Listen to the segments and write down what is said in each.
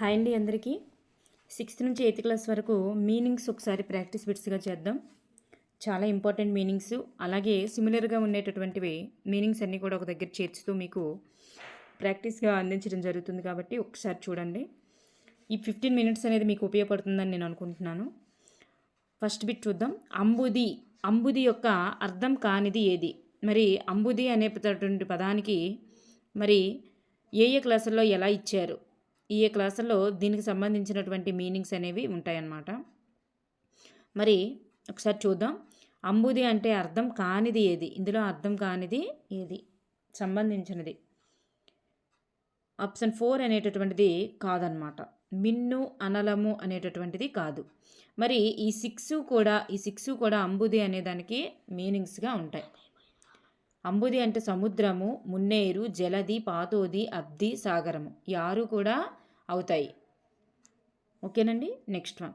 Hi అండి అందరికీ. Sixth నుంచి ఎయిత్ క్లాస్ వరకు మీనింగ్స్ ఒకసారి ప్రాక్టీస్ బిట్స్గా చేద్దాం. చాలా ఇంపార్టెంట్ మీనింగ్స్. అలాగే సిమిలర్గా ఉండేటటువంటివి మీనింగ్స్ అన్నీ కూడా ఒక దగ్గర చేర్చుతూ మీకు ప్రాక్టీస్గా అందించడం జరుగుతుంది కాబట్టి ఒకసారి చూడండి. ఈ ఫిఫ్టీన్ మినిట్స్ అనేది మీకు ఉపయోగపడుతుందని నేను అనుకుంటున్నాను. ఫస్ట్ బిట్ చూద్దాం. అంబుది. అంబుది యొక్క అర్థం కానిది ఏది? మరి అంబుది అనేటటువంటి పదానికి మరి ఏ ఏ క్లాసుల్లో ఎలా ఇచ్చారు? ఈ క్లాసుల్లో దీనికి సంబంధించినటువంటి మీనింగ్స్ అనేవి ఉంటాయన్నమాట. మరి ఒకసారి చూద్దాం. అంబుది అంటే అర్థం కానిది ఏది? ఇందులో అర్థం కానిది ఏది? సంబంధించినది. ఆప్షన్ ఫోర్ అనేటటువంటిది కాదనమాట మిన్ను అనలము అనేటటువంటిది కాదు. మరి ఈ సిక్స్ కూడా ఈ సిక్స్ కూడా అంబుది అనే దానికి మీనింగ్స్గా ఉంటాయి. అంబుది అంటే సముద్రము మున్నేరు జలది పాతోది అబ్ది సాగరము. ఈ ఆరు కూడా అవుతాయి. ఓకేనండి? Next one.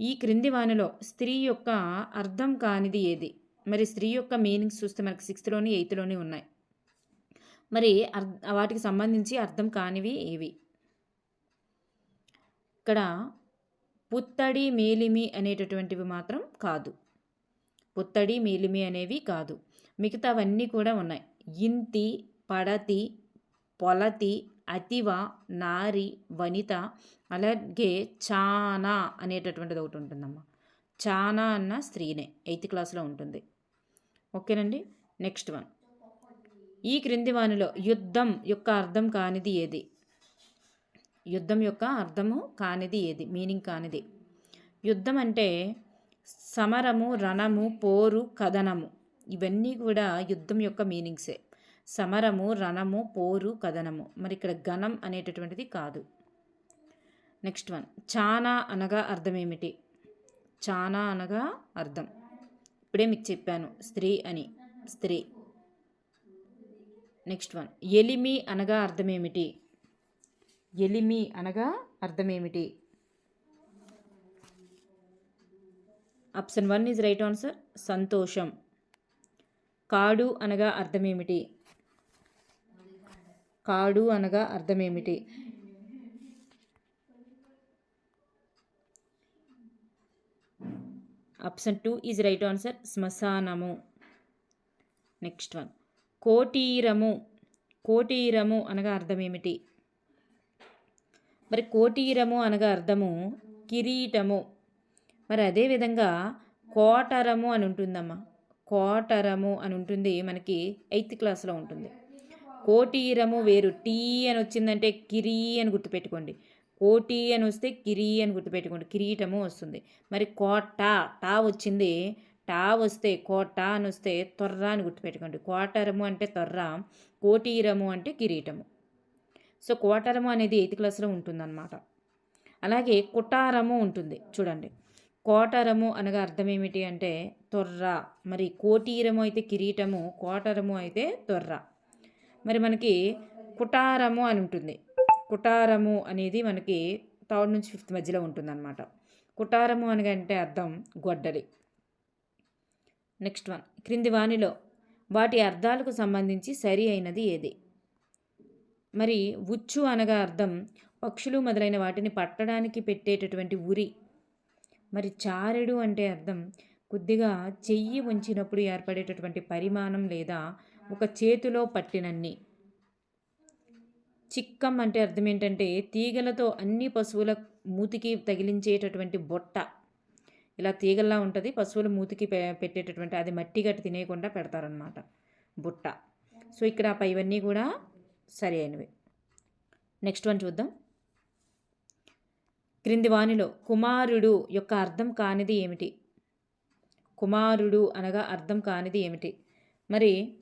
ఈ క్రింది వానిలో స్త్రీ యొక్క అర్థం కానిది ఏది? మరి స్త్రీ యొక్క మీనింగ్స్ చూస్తే మనకి సిక్స్త్లోని ఎయిత్లోని ఉన్నాయి. మరి అర్ వాటికి సంబంధించి అర్థం కానివి ఏవి? ఇక్కడ పుత్తడి మేలిమి అనేటటువంటివి మాత్రం కాదు. పుత్తడి మేలిమి అనేవి కాదు. మిగతావన్నీ కూడా ఉన్నాయి. ఇంతి పడతి పొలతి అతివ నారి వనిత అలాగే చానా అనేటటువంటిది ఒకటి ఉంటుందమ్మా. చానా అన్న స్త్రీనే ఎయిత్ క్లాస్లో ఉంటుంది. ఓకేనండి? Next one. ఈ క్రింది వానిలో యుద్ధం యొక్క అర్థం కానిది ఏది? యుద్ధం యొక్క అర్థము కానిది ఏది? మీనింగ్ కానిది. యుద్ధం అంటే సమరము రణము పోరు కథనము. ఇవన్నీ కూడా యుద్ధం యొక్క మీనింగ్సే. సమరము రణము పోరు కథనము. మరి ఇక్కడ గణం అనేటటువంటిది కాదు. Next one. చానా అనగా అర్థం ఏమిటి చానా అనగా అర్థం. ఇప్పుడే మీకు చెప్పాను. స్త్రీ అని. స్త్రీ. Next one. ఎలిమి అనగా అర్థం ఏమిటి ఎలిమి అనగా అర్థం ఏమిటి option one is right answer. సంతోషం. కాడు అనగా అర్థం ఏమిటి కాడు అనగా అర్థం ఏమిటి option two is right answer శ్మశానము. Next one కోటీరము. కోటీరము అనగా అర్థమేమిటి? మరి కోటీరము అనగా అర్థము కిరీటము. మరి అదేవిధంగా కోటరము అని ఉంటుందమ్మా. కోటరము అని ఉంటుంది మనకి ఎయిత్ క్లాస్లో ఉంటుంది. కోటీరము వేరు టీ అని వచ్చిందంటే కిరీ అని గుర్తుపెట్టుకోండి. కోటి అని వస్తే కిరీ అని గుర్తుపెట్టుకోండి. కిరీటము వస్తుంది. మరి కోట టా వచ్చింది. టా వస్తే కోట అని వస్తే తొర్ర అని గుర్తుపెట్టుకోండి. కోటరము అంటే తొర్ర కోటీరము అంటే కిరీటము. సో కోటరము అనేది ఎయిత్ క్లాస్లో ఉంటుందన్నమాట. అలాగే కుటారము ఉంటుంది. చూడండి. కోటరము అనగా అర్థం ఏమిటి అంటే తొర్ర. మరి కోటీరము అయితే కిరీటము కోటరము అయితే తొర్ర. మరి మనకి కుటారము అని ఉంటుంది. కుటారము అనేది మనకి థర్డ్ నుంచి ఫిఫ్త్ మధ్యలో ఉంటుందన్నమాట. కుటారము అనగా అంటే అర్థం గొడ్డలి. Next one. క్రింది వాణిలో వాటి అర్థాలకు సంబంధించి సరి అయినది ఏది? మరి ఉచ్చు అనగా అర్థం పక్షులు మొదలైన వాటిని పట్టడానికి పెట్టేటటువంటి ఉరి. మరి చారెడు అంటే అర్థం కొద్దిగా చెయ్యి ఉంచినప్పుడు ఏర్పడేటటువంటి పరిమాణం లేదా ఒక చేతిలో పట్టినన్ని. చిక్కం అంటే అర్థం ఏంటంటే తీగలతో అన్ని పశువుల మూతికి తగిలించేటటువంటి బొట్ట. ఇలా తీగల్లా ఉంటుంది పశువుల మూతికి పెట్టేటటువంటి అది మట్టి గట్టి తినేయకుండా పెడతారనమాట బుట్ట. సో ఇక్కడ పైవన్నీ కూడా సరి అయినవి. నెక్స్ట్ వన్ చూద్దాం. క్రింది వాణిలో కుమారుడు యొక్క అర్థం కానిది ఏమిటి? కుమారుడు అనగా అర్థం కానిది ఏమిటి? మరి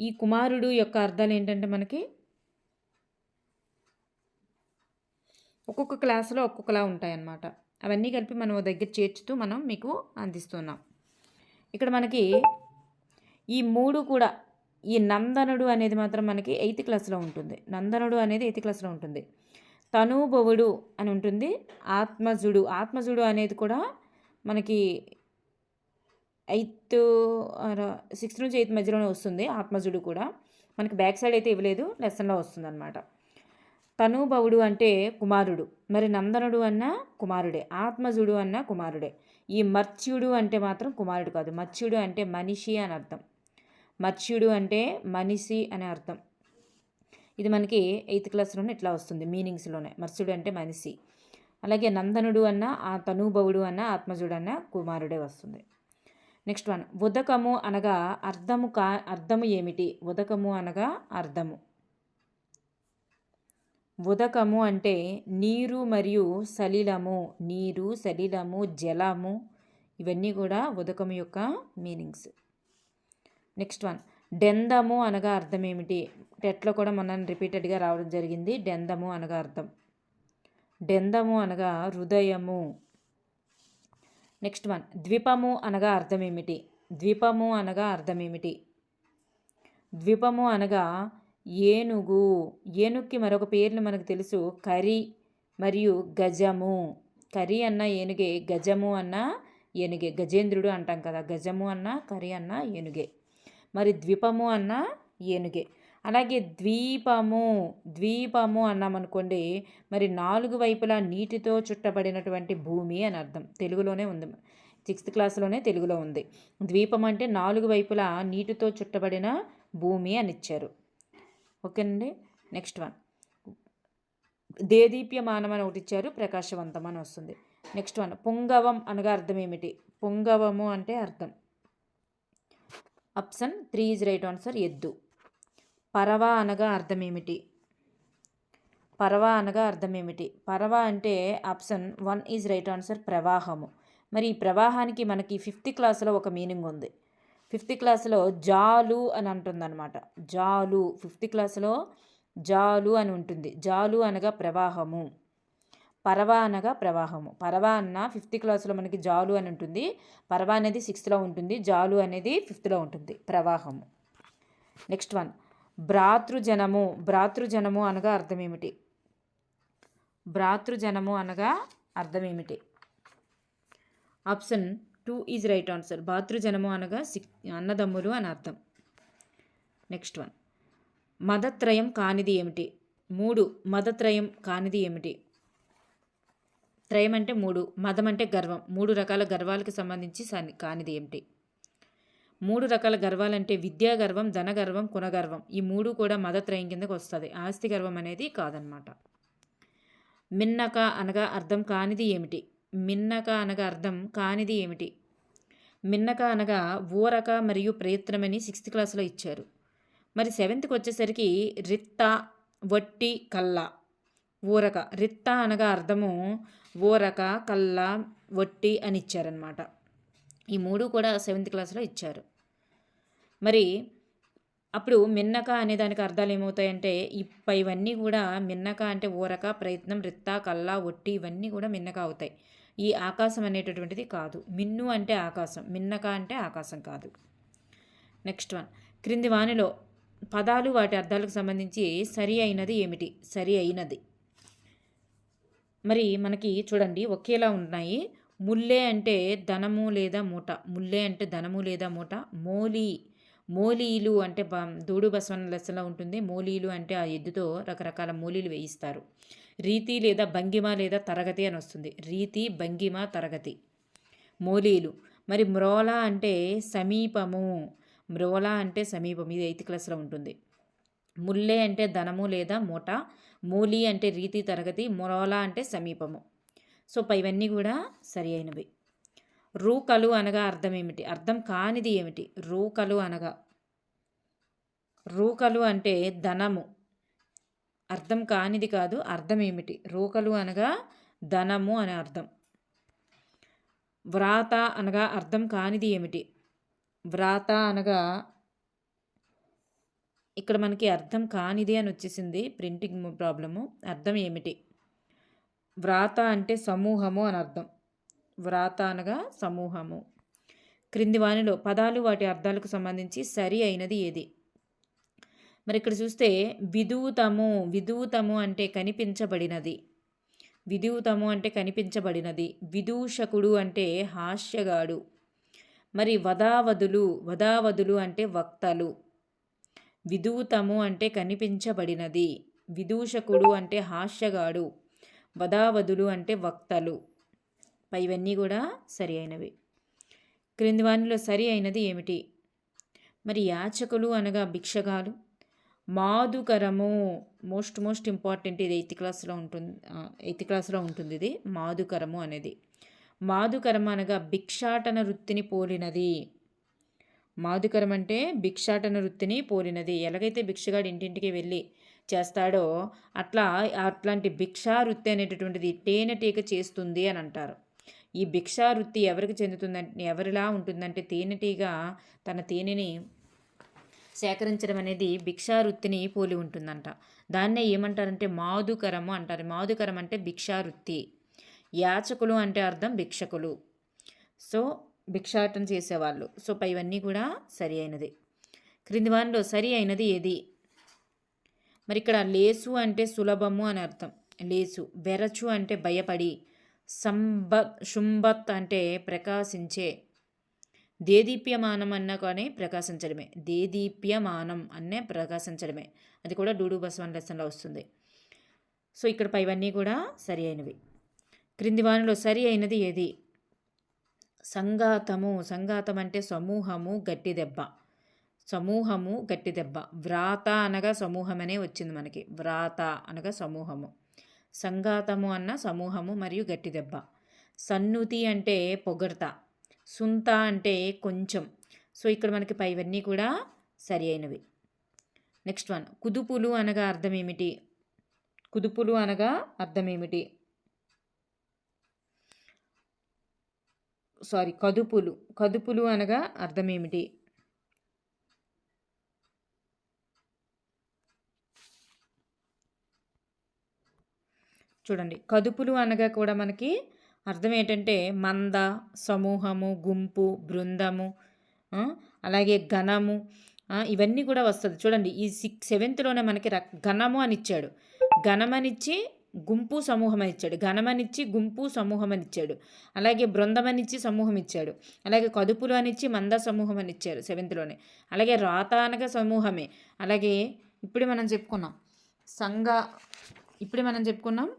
ఈ కుమారుడు యొక్క అర్థాలు ఏంటంటే మనకి ఒక్కొక్క క్లాసులో ఒక్కొక్కలా ఉంటాయన్నమాట. అవన్నీ కలిపి మనం దగ్గర చేర్చుతూ మనం మీకు అందిస్తున్నాం. ఇక్కడ మనకి ఈ మూడు కూడా ఈ నందనుడు అనేది మాత్రం మనకి ఎయిత్ క్లాస్లో ఉంటుంది. నందనుడు అనేది ఎయిత్ క్లాస్లో ఉంటుంది. తనూభవుడు అని ఉంటుంది. ఆత్మజుడు. ఆత్మజుడు అనేది కూడా మనకి ఎయిత్ సిక్స్త్ నుంచి ఎయిత్ మధ్యలోనే వస్తుంది ఆత్మజుడు కూడా. మనకి బ్యాక్ సైడ్ అయితే ఇవ్వలేదు లెసన్లో వస్తుంది అనమాట తనుభవుడు అంటే కుమారుడు. మరి నందనుడు అన్న కుమారుడే ఆత్మజుడు అన్న కుమారుడే. ఈ మర్చ్యుడు అంటే మాత్రం కుమారుడు కాదు మత్స్యుడు అంటే మనిషి అని అర్థం. మత్స్యుడు అంటే మనిషి అనే అర్థం. ఇది మనకి ఎయిత్ క్లాస్లోనే ఇట్లా వస్తుంది మీనింగ్స్లోనే. మత్స్యుడు అంటే మనిషి. అలాగే నందనుడు అన్న ఆ తనుభవుడు అన్న ఆత్మజుడు అన్న కుమారుడే వస్తుంది. Next one. ఉదకము అనగా అర్థము కా అర్థము ఏమిటి? ఉదకము అనగా అర్థము ఉదకము అంటే నీరు మరియు సలిలము. నీరు సలిలము జలము ఇవన్నీ కూడా ఉదకము యొక్క మీనింగ్స్. Next one. డెందము అనగా అర్థం ఏమిటి? టెట్లో కూడా మొన్న రిపీటెడ్గా రావడం జరిగింది. డెందము అనగా అర్థం. డెందము అనగా హృదయము. Next one. ద్వీపము అనగా అర్థం ఏమిటి ద్వీపము అనగా అర్థం ఏమిటి ద్వీపము అనగా ఏనుగు. ఏనుగుకి మరొక పేర్లు మనకు తెలుసు. కరి మరియు గజము. కరి అన్న ఏనుగే గజము అన్న ఏనుగే. గజేంద్రుడు అంటాం కదా. గజము అన్న కరి అన్న ఏనుగే. మరి ద్వీపము అన్న ఏనుగే. అలాగే ద్వీపము ద్వీపము అన్నామనుకోండి మరి నాలుగు వైపులా నీటితో చుట్టబడినటువంటి భూమి అని అర్థం. తెలుగులోనే ఉంది. సిక్స్త్ క్లాస్లోనే తెలుగులో ఉంది. ద్వీపం అంటే నాలుగు వైపులా నీటితో చుట్టబడిన భూమి అని ఇచ్చారు. ఓకేనండి? Next one. దేదీప్యమానం అని ఒకటి ఇచ్చారు. ప్రకాశవంతం అని వస్తుంది. Next one. పుంగవం అనగా అర్థం ఏమిటి? పుంగవము అంటే అర్థం. Option three is right answer. ఎద్దు. పరవ అనగా అర్థం ఏమిటి పరవ అనగా అర్థం ఏమిటి పరవ అంటే option one is right answer ప్రవాహము. మరి ఈ ప్రవాహానికి మనకి ఫిఫ్త్ క్లాస్లో ఒక మీనింగ్ ఉంది. ఫిఫ్త్ క్లాస్లో జాలు అని అంటుందన్నమాట. జాలు ఫిఫ్త్ క్లాస్లో జాలు అని ఉంటుంది. జాలు అనగా ప్రవాహము. పరవ అనగా ప్రవాహము. పరవ అన్న ఫిఫ్త్ క్లాస్లో మనకి జాలు అని ఉంటుంది. పరవ అనేది సిక్స్త్లో ఉంటుంది. జాలు అనేది ఫిఫ్త్లో ఉంటుంది. ప్రవాహము. Next one. భ్రాతృజనము భ్రాతృజనము అనగా అర్థం ఏమిటి భ్రాతృజనము అనగా అర్థం ఏమిటి option two is right answer. భాతృజనము అనగా సిక్ అన్నదమ్ములు అని అర్థం. Next one. మదత్రయం కానిది ఏమిటి? మూడు. మదత్రయం కానిది ఏమిటి? త్రయం అంటే మూడు. మదం అంటే గర్వం. మూడు రకాల గర్వాలకు సంబంధించి కానిది ఏమిటి? మూడు రకాల గర్వాలంటే విద్యా గర్వం ధన గర్వం కుణగర్వం ఈ మూడు కూడా మదత్రయం కిందకు వస్తుంది. ఆస్తి గర్వం అనేది కాదనమాట మిన్నక అనగా అర్థం కానిది ఏమిటి? మిన్నక అనగా అర్థం కానిది ఏమిటి? మిన్నక అనగా ఊరక మరియు ప్రయత్నమని సిక్స్త్ క్లాస్లో ఇచ్చారు. మరి సెవెంత్కి వచ్చేసరికి రిత్త వట్టి కల్ల. ఊరక రిత్త అనగా అర్థము ఊరక కల్ల వట్టి అని ఇచ్చారనమాట ఈ మూడు కూడా సెవెంత్ క్లాస్లో ఇచ్చారు. మరి అప్పుడు మిన్నక అనే దానికి అర్థాలు ఏమవుతాయంటే ఇవన్నీ కూడా మిన్నక అంటే ఊరక ప్రయత్నం రిత్త కల్లా ఒట్టి ఇవన్నీ కూడా మిన్నక అవుతాయి. ఈ ఆకాశం అనేటటువంటిది కాదు. మిన్ను అంటే ఆకాశం మిన్నక అంటే ఆకాశం కాదు. Next one. క్రింది వానిలో పదాలు వాటి అర్థాలకు సంబంధించి సరి అయినది ఏమిటి? సరి అయినది. మరి మనకి చూడండి ఒకేలా ఉన్నాయి. ముల్లే అంటే ధనము లేదా మూట. ముల్లే అంటే ధనము లేదా మూట. మోలి మోలీలు అంటే దూడు బసవన లెస్సలో ఉంటుంది. మోలీలు అంటే ఆ ఎద్దుతో రకరకాల మూలీలు వేయిస్తారు. రీతి లేదా భంగిమ లేదా తరగతి అని వస్తుంది. రీతి భంగిమ తరగతి. మోలీలు. మరి మ్రోల అంటే సమీపము. మ్రోల అంటే సమీపం ఇది ఎయిత్ క్లాస్లో ఉంటుంది. ముల్లే అంటే ధనము లేదా మూట. మూలి అంటే రీతి తరగతి. మొరోల అంటే సమీపము. సో ఇవన్నీ కూడా సరి అయినవి. రూకలు అనగా అర్థం ఏమిటి? అర్థం కానిది ఏమిటి? రూకలు అనగా. రూకలు అంటే ధనము. అర్థం కానిది కాదు అర్థం ఏమిటి? రూకలు అనగా ధనము అనే అర్థం. వ్రాత అనగా అర్థం కానిది ఏమిటి? వ్రాత అనగా ఇక్కడ మనకి అర్థం కానిది అని వచ్చేసింది ప్రింటింగ్ ప్రాబ్లము. అర్థం ఏమిటి? వ్రాత అంటే సమూహము అని అర్థం. వ్రాత అనగా సమూహము. క్రింది వానిలో పదాలు వాటి అర్థాలకు సంబంధించి సరి అయినది ఏది? మరి ఇక్కడ చూస్తే విదూతము విదూతము అంటే కనిపించబడినది. విదూతము అంటే కనిపించబడినది. విదూషకుడు అంటే హాస్యగాడు. మరి వదావధులు వదావధులు అంటే వక్తలు. విదూతము అంటే కనిపించబడినది. విదూషకుడు అంటే హాస్యగాడు. వదావధులు అంటే వక్తలు. పైవన్నీ కూడా సరి అయినవి. క్రింది వానిలో సరి అయినది ఏమిటి? మరి యాచకులు అనగా భిక్షగాలు. మాధుకరము మోస్ట్ మోస్ట్ ఇంపార్టెంట్ ఇది ఎయిత్ క్లాస్లో ఉంటుంది. ఎయిత్ క్లాస్లో ఉంటుంది ఇది. మాధుకరము అనేది. మాధుకరం అనగా భిక్షాటన వృత్తిని పోలినది. మాధుకరం అంటే భిక్షాటన వృత్తిని పోలినది. ఎలాగైతే భిక్షగాడు ఇంటింటికి వెళ్ళి చేస్తాడో అట్లా అట్లాంటి భిక్షా వృత్తి అనేటటువంటిది తేనెటీగ చేస్తుంది అని అంటారు. ఈ భిక్షా వృత్తి ఎవరికి చెందుతుందంటే ఎవరిలా ఉంటుందంటే తేనెటీగ తన తేనెని సేకరించడం అనేది భిక్షావృత్తిని పోలి ఉంటుందంట. దాన్నే ఏమంటారంటే మాధుకరము అంటారు. మాధుకరం అంటే భిక్షావృత్తి. యాచకులు అంటే అర్థం భిక్షకులు. సో భిక్షాటం చేసేవాళ్ళు. సో పైవన్నీ కూడా సరి అయినది. క్రింది వారిలో సరి అయినది ఏది? మరి ఇక్కడ లేసు అంటే సులభము అని అర్థం. లేసు వెరచు అంటే భయపడి సంబత్ శుంబత్ అంటే ప్రకాశించే దేదీప్యమానం అన్న కానీ ప్రకాశించడమే. దేదీప్యమానం అన్నే ప్రకాశించడమే. అది కూడా డూడు బసవన్ లెసన్లో వస్తుంది. సో ఇక్కడ పైవన్నీ కూడా సరి అయినవి. క్రింది వానిలో సరి అయినది ఏది? సంఘాతము. సంఘాతం అంటే సమూహము గట్టి దెబ్బ సమూహము గట్టి దెబ్బ. వ్రాత అనగా సమూహమనే వచ్చింది మనకి. వ్రాత అనగా సమూహము. సంఘాతము అన్న సమూహము మరియు గట్టి దెబ్బ. సన్నుతి అంటే పొగడత. సుంత అంటే కొంచెం. సో ఇక్కడ మనకి పైవన్నీ కూడా సరి అయినవి. Next one. కుదుపులు అనగా అర్థం ఏమిటి కుదుపులు అనగా అర్థం ఏమిటి సారీ కదుపులు. కదుపులు అనగా అర్థం ఏమిటి చూడండి. కదుపులు అనగా కూడా మనకి అర్థం ఏంటంటే మంద సమూహము గుంపు బృందము అలాగే ఘనము ఇవన్నీ కూడా వస్తుంది. చూడండి ఈ సిక్స్ సెవెంత్లోనే మనకి ఘనము అని ఇచ్చాడు. ఘనమనిచ్చి గుంపు సమూహం అని ఇచ్చాడు. ఘనమనిచ్చి గుంపు సమూహం అని ఇచ్చాడు. అలాగే బృందమనిచ్చి సమూహం ఇచ్చాడు. అలాగే కదుపులు అనిచ్చి మంద సమూహం అని ఇచ్చారు సెవెంత్లోనే అలాగే రాత అనగా సమూహమే. అలాగే ఇప్పుడు మనం చెప్పుకున్నాం. సంఘ ఇప్పుడు మనం చెప్పుకున్నాం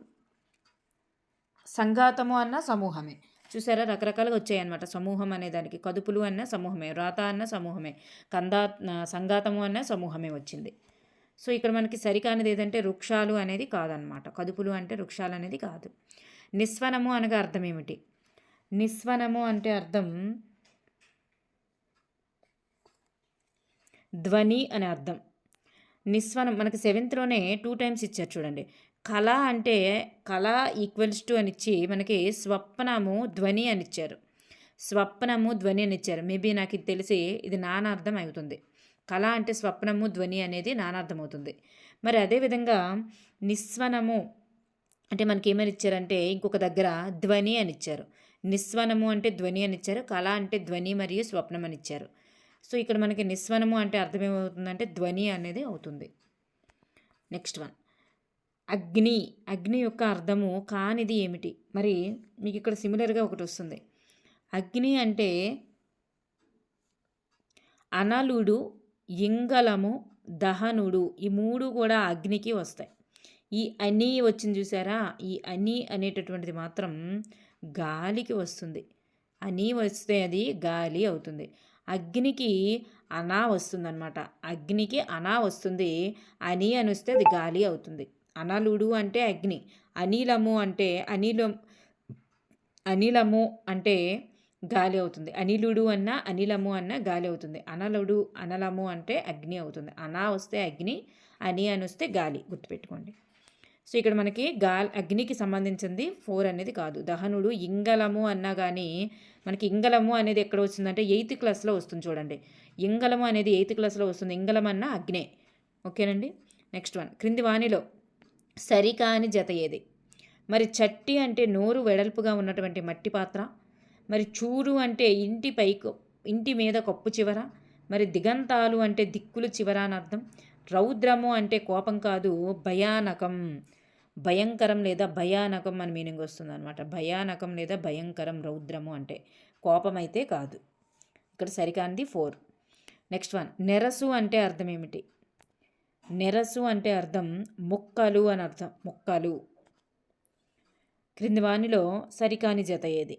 సంఘాతము అన్న సమూహమే. చూసారా? రకరకాలుగా వచ్చాయన్నమాట. సమూహం అనే దానికి కదుపులు అన్న సమూహమే రాత అన్న సమూహమే కందా సంఘాతము అన్న సమూహమే వచ్చింది. సో ఇక్కడ మనకి సరికానిది ఏదంటే వృక్షాలు అనేది కాదనమాట కదుపులు అంటే వృక్షాలు అనేది కాదు. నిస్వనము అనగా అర్థం ఏమిటి? నిస్వనము అంటే అర్థం ధ్వని అనే అర్థం. నిస్వనం మనకి సెవెంత్లోనే టూ టైమ్స్ ఇచ్చారు చూడండి. కళ అంటే కళ ఈక్వల్స్ టు అని ఇచ్చి మనకి స్వప్నము ధ్వని అని ఇచ్చారు. స్వప్నము ధ్వని అని ఇచ్చారు. మేబీ నాకు ఇది తెలిసి ఇది నానార్థం అవుతుంది. కళ అంటే స్వప్నము ధ్వని అనేది నానార్థం అవుతుంది. మరి అదేవిధంగా నిస్వనము అంటే మనకి ఏమని ఇచ్చారంటే ఇంకొక దగ్గర ధ్వని అని ఇచ్చారు. నిస్వనము అంటే ధ్వని అని ఇచ్చారు. కళ అంటే ధ్వని మరియు స్వప్నం అని ఇచ్చారు. సో ఇక్కడ మనకి నిస్వనము అంటే అర్థమేమవుతుందంటే ధ్వని అనేది అవుతుంది. నెక్స్ట్ వన్ అగ్ని అగ్ని యొక్క అర్థము కానిది ఏమిటి? మరి మీకు ఇక్కడ సిమిలర్గా ఒకటి వస్తుంది అగ్ని అంటే అనలుడు ఇంగలము దహనుడు ఈ మూడు కూడా అగ్నికి వస్తాయి. ఈ అని వచ్చింది చూసారా? ఈ అని అనేటటువంటిది మాత్రం గాలికి వస్తుంది. అని వస్తే అది గాలి అవుతుంది. అగ్నికి అనా వస్తుందన్నమాట. అగ్నికి అనా వస్తుంది అని అని వస్తే అది గాలి అవుతుంది. అనలుడు అంటే అగ్ని అనిలము అంటే అనిలం అనిలము అంటే గాలి అవుతుంది. అనిలుడు అన్న అనిలము అన్న గాలి అవుతుంది. అనలుడు అనలము అంటే అగ్ని అవుతుంది. అనా వస్తే అగ్ని అని అని వస్తే గాలి గుర్తుపెట్టుకోండి. సో ఇక్కడ మనకి గాలి అగ్నికి సంబంధించింది ఫోర్ అనేది కాదు. దహనుడు ఇంగలము అన్నా కానీ మనకి ఇంగలము అనేది ఎక్కడ వచ్చిందంటే ఎయిత్ క్లాస్లో వస్తుంది చూడండి. ఇంగలము అనేది ఎయిత్ క్లాస్లో వస్తుంది. ఇంగలం అన్న అగ్నే. ఓకేనండి? Next one. క్రింది వాణిలో. సరికాని జత ఏది? మరి చట్టి అంటే నోరు వెడల్పుగా ఉన్నటువంటి మట్టి పాత్ర మరి చూరు అంటే ఇంటి పైకు ఇంటి మీద కప్పు చివర మరి దిగంతాలు అంటే దిక్కులు చివర అని అర్థం. రౌద్రము అంటే కోపం కాదు భయానకం. భయంకరం లేదా భయానకం అని మీనింగ్ వస్తుంది అనమాట భయానకం లేదా భయంకరం రౌద్రము అంటే కోపం అయితే కాదు. ఇక్కడ సరికాంది ఫోర్ నెక్స్ట్ వన్ నెరసు అంటే అర్థం ఏమిటి? నెరసు అంటే అర్థం మొక్కలు అని అర్థం మొక్కలు. క్రింది వానిలో సరికాని జత ఏది?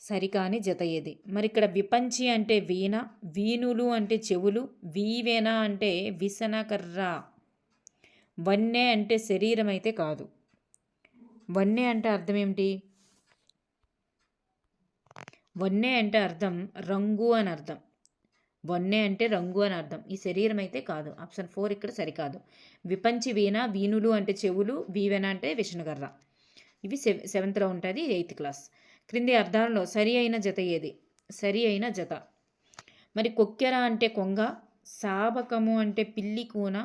సరికాని జత ఏది? మరి ఇక్కడ విపంచి అంటే వీణ వీణులు అంటే చెవులు వీవేన అంటే విసనకర్ర. వన్నె అంటే శరీరం అయితే కాదు. వన్నె అంటే అర్థం ఏమిటి? వన్నె అంటే అర్థం రంగు అని అర్థం. వన్నె అంటే రంగు అని అర్థం. ఈ శరీరం అయితే కాదు. ఆప్షన్ ఫోర్ ఇక్కడ సరికాదు. విపంచి వీణ వీణులు అంటే చెవులు వీవెన అంటే విషణగర్ర ఇవి సెవ్ సెవెంత్లో ఉంటుంది ఎయిత్ క్లాస్. క్రింది అర్థాలలో సరి అయిన జత ఏది? సరి అయిన జత. మరి కొక్కెర అంటే కొంగ సాబకము అంటే పిల్లి కూన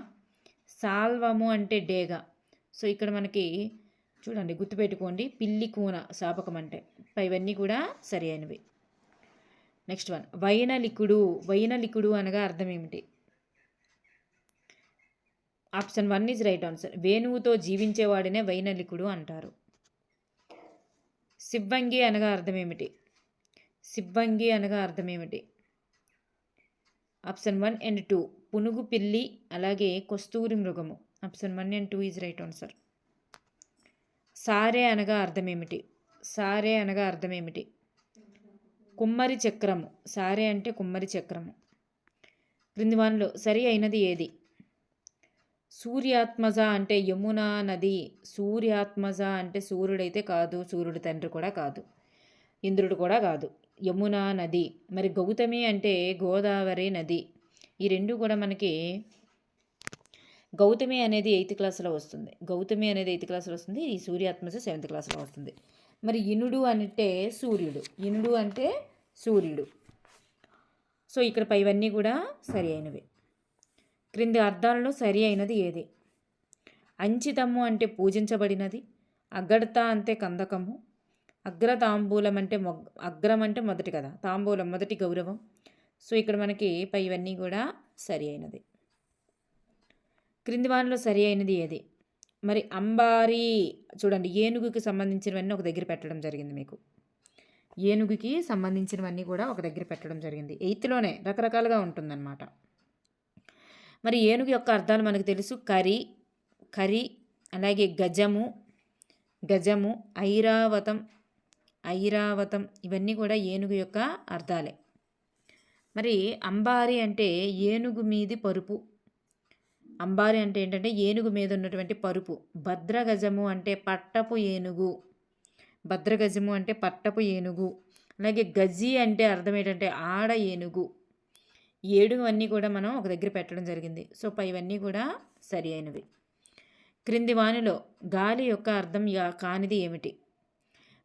సాల్వము అంటే డేగ. సో ఇక్కడ మనకి చూడండి గుర్తుపెట్టుకోండి పిల్లి కూన సాపకం అంటే. ఇవన్నీ కూడా సరి అయినవి. నెక్స్ట్ వన్ వైనలికుడు వైనలికుడు అనగా అర్థం ఏమిటి? Option one is right answer. వేణువుతో జీవించేవాడినే వైనలికుడు అంటారు. సిబ్బంగి అనగా అర్థం ఏమిటి? సిబ్బంగి అనగా అర్థం ఏమిటి? ఆప్షన్ వన్ అండ్ టూ పునుగు పిల్లి అలాగే కొస్తూరి మృగము. Option one and two is right answer. సారే అనగా అర్థం ఏమిటి? సారే అనగా అర్థం ఏమిటి? కుమ్మరి చక్రము. సారే అంటే కుమ్మరి చక్రము. క్రింది వానిలో సరి అయినది ఏది? సూర్యాత్మజ అంటే యమునా నది. సూర్యాత్మజ అంటే సూర్యుడైతే కాదు సూర్యుడి తండ్రి కూడా కాదు ఇంద్రుడు కూడా కాదు. యమునా నది. మరి గౌతమి అంటే గోదావరి నది. ఈ రెండు కూడా మనకి గౌతమి అనేది ఎయిత్ క్లాస్లో వస్తుంది. గౌతమి అనేది ఎయిత్ క్లాస్లో వస్తుంది ఈ సూర్యాత్మజ సెవెంత్ క్లాస్లో వస్తుంది. మరి ఇనుడు అంటే సూర్యుడు. ఇనుడు అంటే సూర్యుడు. సో ఇక్కడ పైవన్నీ కూడా సరి అయినవి. క్రింది అర్థాలలో సరి అయినది ఏది? అంచితము అంటే పూజించబడినది అగడత అంటే కందకము అగ్ర తాంబూలం అంటే మొగ్ అగ్రం అంటే మొదటి కదా తాంబూలం మొదటి గౌరవం. సో ఇక్కడ మనకి పై ఇవన్నీ కూడా సరి అయినది. క్రింది వానిలో సరి అయినది ఏది? మరి అంబారీ చూడండి ఏనుగుకి సంబంధించినవన్నీ ఒక దగ్గర పెట్టడం జరిగింది మీకు. ఏనుగుకి సంబంధించినవన్నీ కూడా ఒక దగ్గర పెట్టడం జరిగింది. ఎయిత్లోనే రకరకాలుగా ఉంటుందన్నమాట. మరి ఏనుగు యొక్క అర్థాలు మనకు తెలుసు. కరి కరి అలాగే గజము గజము ఐరావతం ఐరావతం ఇవన్నీ కూడా ఏనుగు యొక్క అర్థాలే. మరి అంబారి అంటే ఏనుగు మీది పరుపు. అంబారి అంటే ఏంటంటే ఏనుగు మీద ఉన్నటువంటి పరుపు. భద్రగజము అంటే పట్టపు ఏనుగు. భద్రగజము అంటే పట్టపు ఏనుగు. అలాగే గజి అంటే అర్థం ఏంటంటే ఆడ ఏనుగు. ఏడు అన్నీ కూడా మనం ఒక దగ్గర పెట్టడం జరిగింది. సో పైవన్నీ కూడా సరి అయినవి. క్రింది వానిలో గాలి యొక్క అర్థం కానిది ఏమిటి?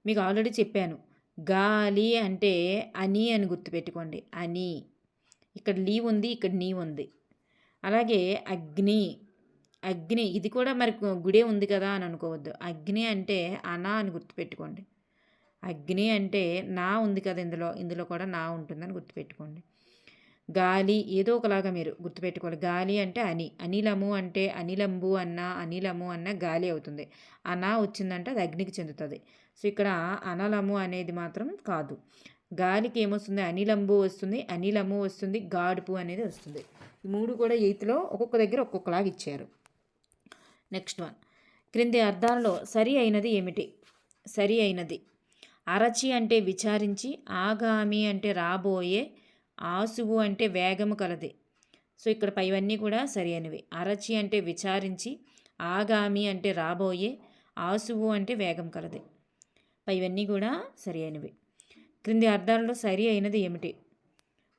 మీకు ఆల్రెడీ చెప్పాను. గాలి అంటే అని అని గుర్తుపెట్టుకోండి అని. ఇక్కడ లీవ్ ఉంది ఇక్కడ నీ ఉంది. అలాగే అగ్ని. అగ్ని. ఇది కూడా మరి గుడే ఉంది కదా అని అనుకోవద్దు. అగ్ని అంటే అనా అని గుర్తుపెట్టుకోండి. అగ్ని అంటే నా ఉంది కదా ఇందులో ఇందులో కూడా నా ఉంటుందని గుర్తుపెట్టుకోండి. గాలి ఏదో ఒకలాగా మీరు గుర్తుపెట్టుకోవాలి. గాలి అంటే అని. అనిలము అంటే అనిలంబు అన్న అనిలము అన్న గాలి అవుతుంది. అనా వచ్చిందంటే అది అగ్నికి చెందుతుంది. సో ఇక్కడ అనలము అనేది మాత్రం కాదు. గాలికి ఏమొస్తుంది? అనిలంబు వస్తుంది అనిలము వస్తుంది గాడుపు అనేది వస్తుంది. ఈ మూడు కూడా ఎయిత్లో ఒక్కొక్క దగ్గర ఒక్కొక్కలాగా ఇచ్చారు. Next one. క్రింది అర్థాలలో సరి అయినది ఏమిటి? సరి అయినది. అరచి అంటే విచారించి ఆగామి అంటే రాబోయే ఆసువు అంటే వేగము కలది. సో ఇక్కడ పైవన్నీ కూడా సరి అయినవి. అరచి అంటే విచారించి ఆగామి అంటే రాబోయే ఆసువు అంటే వేగం కలది. పైవన్నీ కూడా సరి అయినవి. క్రింది అర్థాలలో సరి అయినది ఏమిటి?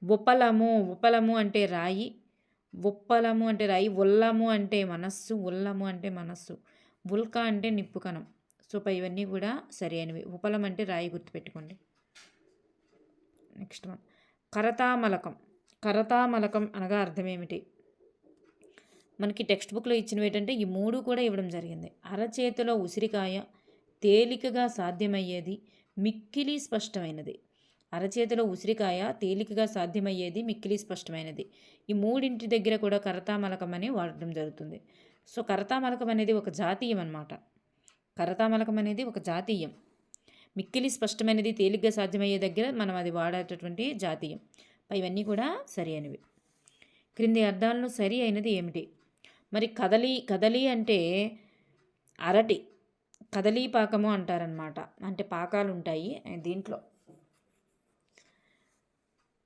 ఉపలము. ఉపలము అంటే రాయి ఉప్పలము అంటే రాయి ఉల్లము అంటే మనస్సు ఉల్లము అంటే మనస్సు ఉల్క అంటే నిప్పు కణం సో ఇవన్నీ కూడా సరైనవి ఉపలం అంటే రాయి గుర్తుపెట్టుకోండి. Next one. కరతామలకం. కరతామలకం అనగా అర్థం ఏమిటి మనకి టెక్స్ట్ బుక్లో ఇచ్చినవి ఏంటంటే ఈ మూడు కూడా ఇవ్వడం జరిగింది. అరచేతిలో ఉసిరికాయ తేలికగా సాధ్యమయ్యేది మిక్కిలి స్పష్టమైనది. అరచేతిలో ఉసిరికాయ తేలికగా సాధ్యమయ్యేది మిక్కిలి స్పష్టమైనది. ఈ మూడింటి దగ్గర కూడా కరతామలకం అని వాడటం జరుగుతుంది. సో కరతామలకం అనేది ఒక జాతీయం అనమాట కరతామలకం అనేది ఒక జాతీయం. మిక్కిలి స్పష్టమైనది తేలిగ్గా సాధ్యమయ్యే దగ్గర మనం అది వాడేటటువంటి జాతీయం. ఇవన్నీ కూడా సరి అయినవి క్రింది అర్థాలను సరి అయినది ఏమిటి? మరి కదలి కదలి అంటే అరటి. కదలీ పాకము అంటారనమాట అంటే పాకాలు ఉంటాయి దీంట్లో.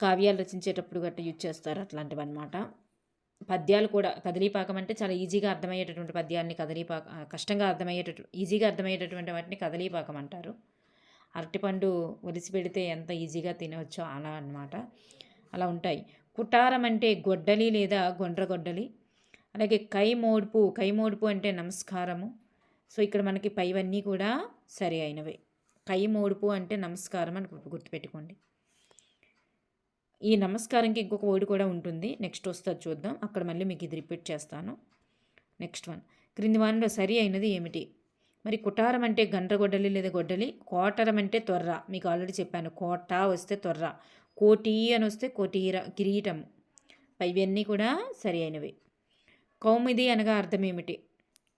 కావ్యాలు రచించేటప్పుడు గట్రా యూజ్ చేస్తారు అట్లాంటివి అనమాట పద్యాలు కూడా కదలీపాకం అంటే చాలా ఈజీగా అర్థమయ్యేటటువంటి పద్యాన్ని కదలీపాక కష్టంగా అర్థమయ్యేటట్టు ఈజీగా అర్థమయ్యేటటువంటి వాటిని కదలీపాకం అంటారు. అరటిపండు ఒలిసి పెడితే ఎంత ఈజీగా తినవచ్చో అలా అనమాట అలా ఉంటాయి. కుటారం అంటే గొడ్డలి లేదా గొండ్ర గొడ్డలి అలాగే కైమోడ్పు కైమోడ్పు అంటే నమస్కారము. సో ఇక్కడ మనకి పైవన్నీ కూడా సరి అయినవే. కైమోడుపు అంటే నమస్కారం అని గుర్తుపెట్టుకోండి. ఈ నమస్కారంకి ఇంకొక వర్డ్ కూడా ఉంటుంది. నెక్స్ట్ వస్తుంది చూద్దాం. అక్కడ మళ్ళీ మీకు ఇది రిపీట్ చేస్తాను. నెక్స్ట్ వన్ క్రింది వానలో సరి అయినది ఏమిటి? మరి కుటారం అంటే గండ్రగొడ్డలి లేదా గొడ్డలి? కోటరం అంటే తొర్ర. మీకు ఆల్రెడీ చెప్పాను. కోట వస్తే తొర్ర. కోటి అని వస్తే కోటీర కిరీటం ఇవన్నీ కూడా సరి అయినవి. కౌముది అనగా అర్థం ఏమిటి?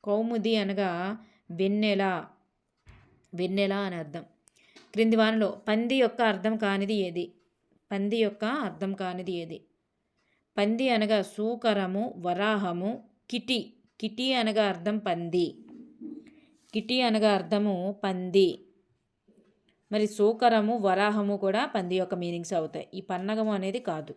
కౌముది అనగా వెన్నెల. వెన్నెల అని అర్థం. క్రింది వానలో పంది యొక్క అర్థం కానిది ఏది? పంది యొక్క అర్థం కానిది ఏది? పంది అనగా సూకరము వరాహము కిటి. కిటి అనగా అర్థం పంది. కిటి అనగా అర్థము పంది. మరి సూకరము వరాహము కూడా పంది యొక్క మీనింగ్స్ అవుతాయి. ఈ పన్నగము అనేది కాదు.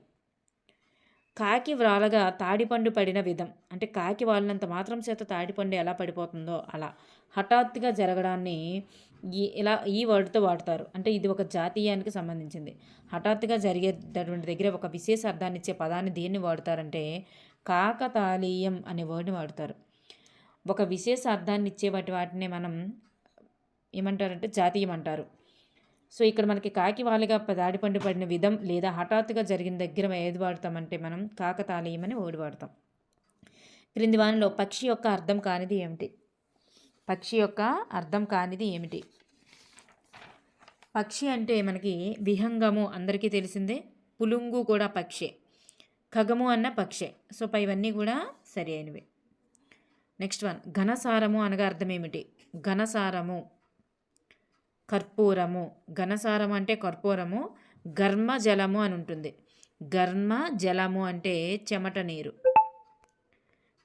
కాకి వ్రాలగా తాడిపండు పడిన విధం. అంటే కాకి వాళ్ళంత మాత్రం చేత తాడిపండు ఎలా పడిపోతుందో అలా. హఠాత్తుగా జరగడాన్ని ఈ ఇలా ఈ వర్డ్తో వాడతారు. అంటే ఇది ఒక జాతీయానికి సంబంధించింది. హఠాత్తుగా జరిగేటటువంటి దగ్గర ఒక విశేష అర్థాన్ని ఇచ్చే పదాన్ని దేన్ని వాడతారంటే కాకతాళీయం అనే వర్డ్ని వాడతారు. ఒక విశేష అర్థాన్ని ఇచ్చే వాటి వాటిని మనం ఏమంటారంటే జాతీయం అంటారు. సో ఇక్కడ మనకి కాకి వాలిగా దాడిపండు పడిన విధం లేదా హఠాత్తుగా జరిగిన దగ్గర ఏది వాడతామంటే మనం కాకతాళీయం అని ఓడి వాడతాం. క్రింది వానిలో పక్షి యొక్క అర్థం కానిది ఏమిటి? పక్షి యొక్క అర్థం కానిది ఏమిటి? పక్షి అంటే మనకి విహంగము అందరికీ తెలిసిందే. పులుంగు కూడా పక్షే. ఖగము అన్న పక్షే. సో పైవన్నీ కూడా సరి అయినవి. Next one. ఘనసారము అనగా అర్థం ఏమిటి? ఘనసారము కర్పూరము. ఘనసారము అంటే కర్పూరము గర్మ జలము అని ఉంటుంది. గర్మ జలము అంటే చెమట నీరు.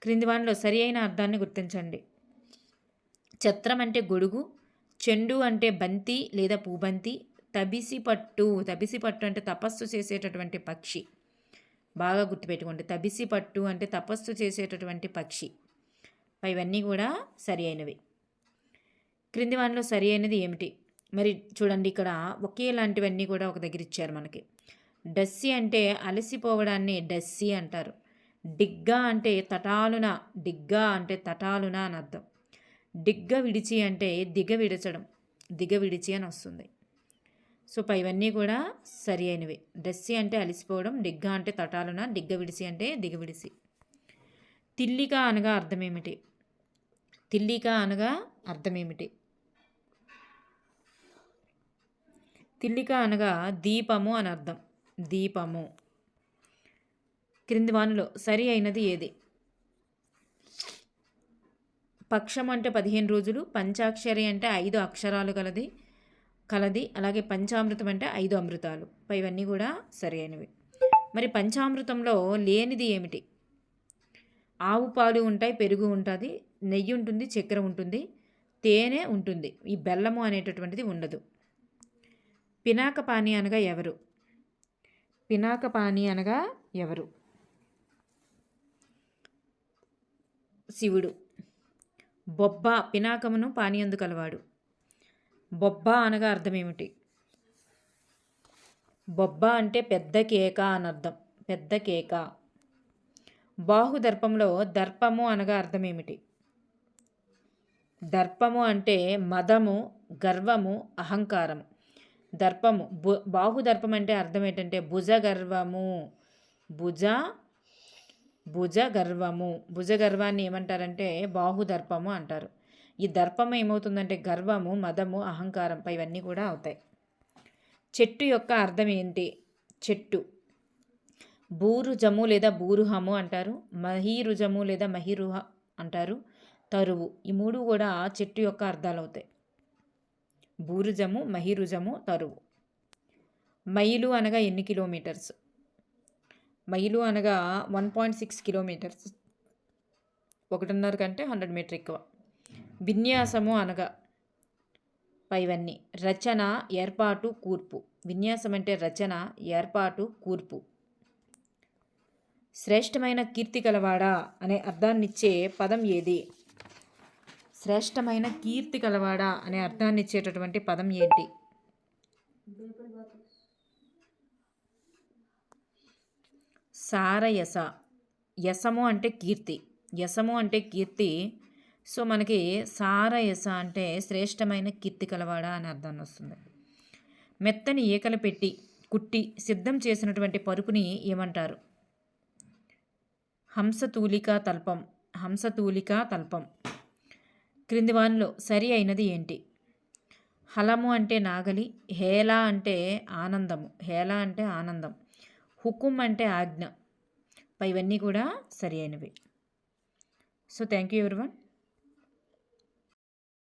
క్రింది వానిలో సరి అయిన అర్థాన్ని గుర్తించండి. ఛత్రం అంటే గొడుగు చెండు అంటే బంతి లేదా పూబంతి తబిసి పట్టు తబిసి పట్టు అంటే తపస్సు చేసేటటువంటి పక్షి. బాగా గుర్తుపెట్టుకోండి తబిసి పట్టు అంటే తపస్సు చేసేటటువంటి పక్షి. ఇవన్నీ కూడా సరి అయినవి. క్రింది వానిలో సరి అయినది ఏమిటి? మరి చూడండి ఇక్కడ ఒకేలాంటివన్నీ కూడా ఒక దగ్గర ఇచ్చారు మనకి. డస్సి అంటే అలసిపోవడాన్ని డస్సి అంటారు. డిగ్గా అంటే తటాలున డిగ్గా అంటే తటాలున అని అర్థం. డిగ్గ విడిచి అంటే దిగ విడచడం దిగ విడిచి అని వస్తుంది. సో పైవన్నీ కూడా సరి అయినవి. డస్సి అంటే అలిసిపోవడం డిగ్గ అంటే తటాలున డిగ్గ విడిచి అంటే దిగ విడిచి తిల్లిక అనగా అర్థమేమిటి? తిల్లిక అనగా అర్థమేమిటి? తిల్లిక అనగా దీపము అని అర్థం. దీపము. క్రింది వానులో సరి అయినది ఏది? పక్షం అంటే పదిహేను రోజులు పంచాక్షరి అంటే ఐదు అక్షరాలు కలది కలది అలాగే పంచామృతం అంటే ఐదు అమృతాలు. ఇవన్నీ కూడా సరైనవి మరి పంచామృతంలో లేనిది ఏమిటి? ఆవు పాలు ఉంటాయి పెరుగు ఉంటుంది నెయ్యి ఉంటుంది చక్కెర ఉంటుంది తేనె ఉంటుంది. ఈ బెల్లము అనేటటువంటిది ఉండదు. పినాకపాణి అనగా ఎవరు? పినాకపాణి అనగా ఎవరు? శివుడు. బొబ్బ పినాకమును పానీయందు కలవాడు. బొబ్బ అనగా అర్థం ఏమిటి బొబ్బ అంటే పెద్ద కేక అని అర్థం పెద్ద కేక. బాహుదర్పంలో దర్పము అనగా అర్థం ఏమిటి దర్పము అంటే మదము గర్వము అహంకారము. దర్పము బు బాహుదర్పం అంటే అర్థం ఏంటంటే భుజ గర్వము భుజ భుజ గర్వము భుజ గర్వాన్ని ఏమంటారంటే బాహుదర్పము అంటారు. ఈ దర్పం ఏమవుతుందంటే గర్వము మదము అహంకారంపై ఇవన్నీ కూడా అవుతాయి. చెట్టు యొక్క అర్థం ఏంటి? చెట్టు. భూరుజము లేదా భూరుహము అంటారు. మహీరుజము లేదా మహిరుహ అంటారు. తరువు. ఈ మూడు కూడా చెట్టు యొక్క అర్థాలు అవుతాయి. బూరుజము మహిరుజము తరువు. మైలు అనగా ఎన్ని కిలోమీటర్స్? మైలు అనగా వన్ పాయింట్ సిక్స్ కిలోమీటర్స్. ఒకటిన్నర కంటే హండ్రెడ్ మీటర్ ఎక్కువ. విన్యాసము అనగా పైవన్నీ. రచన ఏర్పాటు కూర్పు. విన్యాసం అంటే రచన ఏర్పాటు కూర్పు. శ్రేష్టమైన కీర్తి గలవాడా అనే అర్థాన్నిచ్చే పదం ఏది? శ్రేష్టమైన కీర్తి కలవాడా అనే అర్థాన్నిచ్చేటటువంటి పదం ఏంటి? సారయస యసము అంటే కీర్తి. యసము అంటే కీర్తి. సో మనకి సారయస అంటే శ్రేష్టమైన కీర్తి కలవాడ అని అర్థాన్ని వస్తుంది. మెత్తని ఈకలు పెట్టి కుట్టి సిద్ధం చేసినటువంటి పరుపుని ఏమంటారు? హంసతూలికా తల్పం. హంసతూలికా తల్పం. క్రింది వానిలో సరి అయినది ఏంటి? హలము అంటే నాగలి హేలా అంటే ఆనందము. హేలా అంటే ఆనందం. హుకుం అంటే ఆజ్ఞ. ఇవన్నీ కూడా సరి అయినవి. So thank you everyone